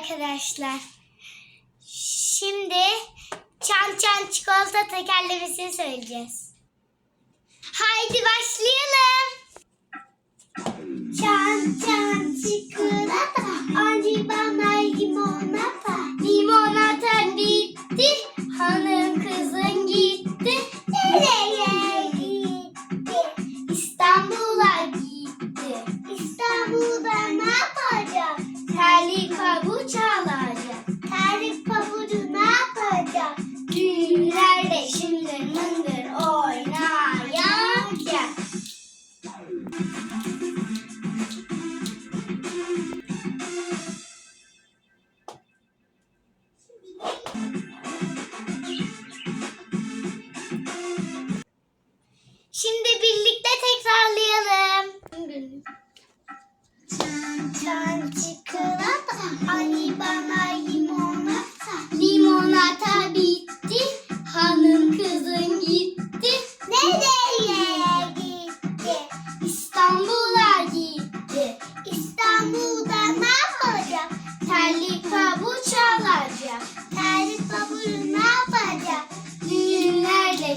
arkadaşlar. Şimdi çan çan çikolata tekerlemesini söyleyeceğiz. Haydi başlayalım.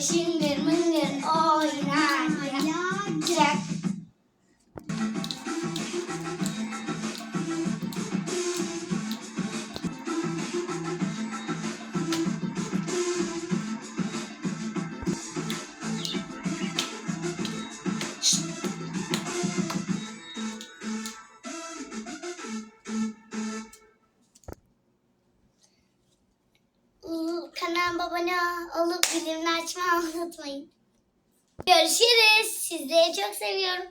peşinde Kanalıma abone olup bildirimleri açmayı unutmayın. Görüşürüz. Sizleri çok seviyorum.